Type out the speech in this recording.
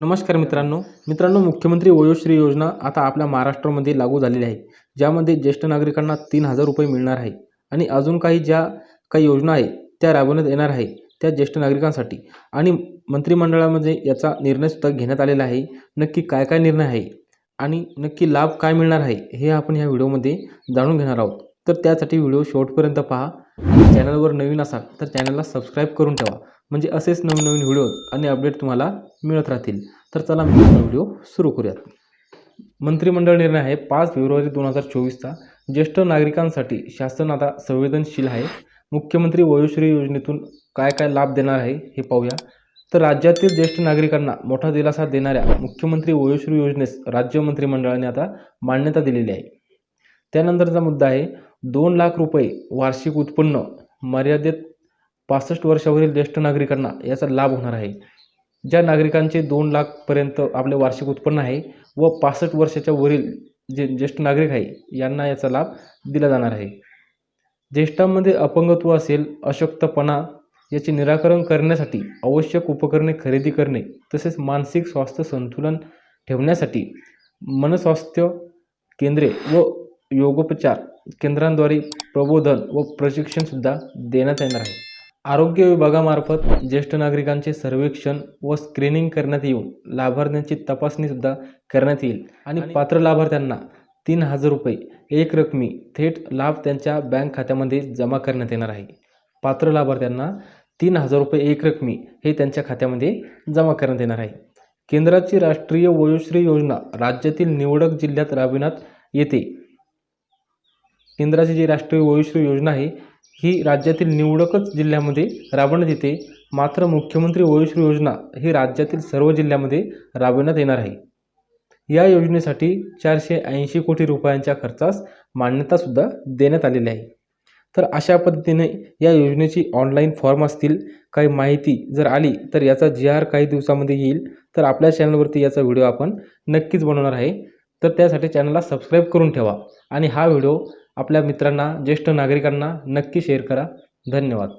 नमस्कार मित्रांनो. मित्रांनो मुख्यमंत्री वयोश्री योजना आता आपल्या महाराष्ट्रामध्ये लागू झालेली आहे. ज्यामध्ये ज्येष्ठ नागरिकांना तीन हजार रुपये मिळणार आहे. आणि अजून काही ज्या काही योजना आहे त्या राबवण्यात येणार आहे त्या ज्येष्ठ नागरिकांसाठी. आणि मंत्रिमंडळामध्ये याचा निर्णयसुद्धा घेण्यात आलेला आहे. नक्की काय काय निर्णय आहे? आणि नक्की लाभ काय मिळणार आहे? हे आपण ह्या व्हिडिओमध्ये जाणून घेणार आहोत. तर त्यासाठी व्हिडिओ शेवटपर्यंत पहा. आणि चॅनलवर नवीन असाल तर चॅनलला सबस्क्राईब करून ठेवा. म्हणजे असेच नवीन नवीन व्हिडिओ आणि अपडेट तुम्हाला मिळत राहतील. तर चला मित्रांनो व्हिडिओ सुरू करूयात. मंत्रिमंडळ निर्णय आहे पाच फेब्रुवारी दोन हजार चोवीसचा. ज्येष्ठ नागरिकांसाठी शासन आता संवेदनशील आहे. मुख्यमंत्री वयोश्री योजनेतून काय काय लाभ देणार आहे हे पाहूया. तर राज्यातील ज्येष्ठ नागरिकांना मोठा दिलासा देणाऱ्या मुख्यमंत्री वयोश्री योजनेस राज्य मंत्रिमंडळाने आता मान्यता दिलेली आहे. त्यानंतरचा मुद्दा आहे दोन लाख रुपये वार्षिक उत्पन्न मर्यादित पासष्ट वर्षावरील ज्येष्ठ नागरिकांना याचा लाभ होणार आहे. ज्या नागरिकांचे दोन लाखपर्यंत आपले वार्षिक उत्पन्न आहे व पासष्ट वर्षाच्या वरील जे ज्येष्ठ नागरिक आहे यांना याचा लाभ दिला जाणार आहे. ज्येष्ठांमध्ये अपंगत्व असेल अशक्तपणा याचे निराकरण करण्यासाठी आवश्यक उपकरणे खरेदी करणे तसेच मानसिक स्वास्थ्य संतुलन ठेवण्यासाठी मनस्वास्थ्य केंद्रे व योगोपचार केंद्रांद्वारे प्रबोधन व प्रशिक्षणसुद्धा देण्यात येणार आहे. आरोग्य विभागामार्फत ज्येष्ठ नागरिकांचे सर्वेक्षण व स्क्रीनिंग करण्यात येऊन लाभार्थ्यांची तपासणीसुद्धा करण्यात येईल. आणि पात्र लाभार्थ्यांना तीन हजार रुपये एक रकमी थेट लाभ त्यांच्या बँक खात्यामध्ये जमा करण्यात येणार आहे. पात्र लाभार्थ्यांना तीन हजार रुपये एक रकमी हे त्यांच्या खात्यामध्ये जमा करण्यात येणार आहे. केंद्राची राष्ट्रीय वयोश्री योजना राज्यातील निवडक जिल्ह्यात राबविण्यात येते. केंद्राची जी राष्ट्रीय वयोश्री योजना आहे ही राज्यातील निवडकच जिल्ह्यामध्ये राबवण्यात येते. मात्र मुख्यमंत्री वयोश्री योजना ही राज्यातील सर्व जिल्ह्यामध्ये राबवण्यात येणार आहे. या योजनेसाठी चारशे ऐंशी कोटी रुपयांच्या खर्चास मान्यतासुद्धा देण्यात आलेली आहे. तर अशा पद्धतीने या योजनेची ऑनलाईन फॉर्म असतील काही माहिती जर आली तर याचा जी आर काही दिवसामध्ये येईल. तर आपल्या चॅनलवरती याचा व्हिडिओ आपण नक्कीच बनवणार आहे. तर त्यासाठी चॅनलला सबस्क्राईब करून ठेवा आणि हा व्हिडिओ आपल्या मित्रांना ज्येष्ठ नागरिकांना नक्की शेअर करा. धन्यवाद.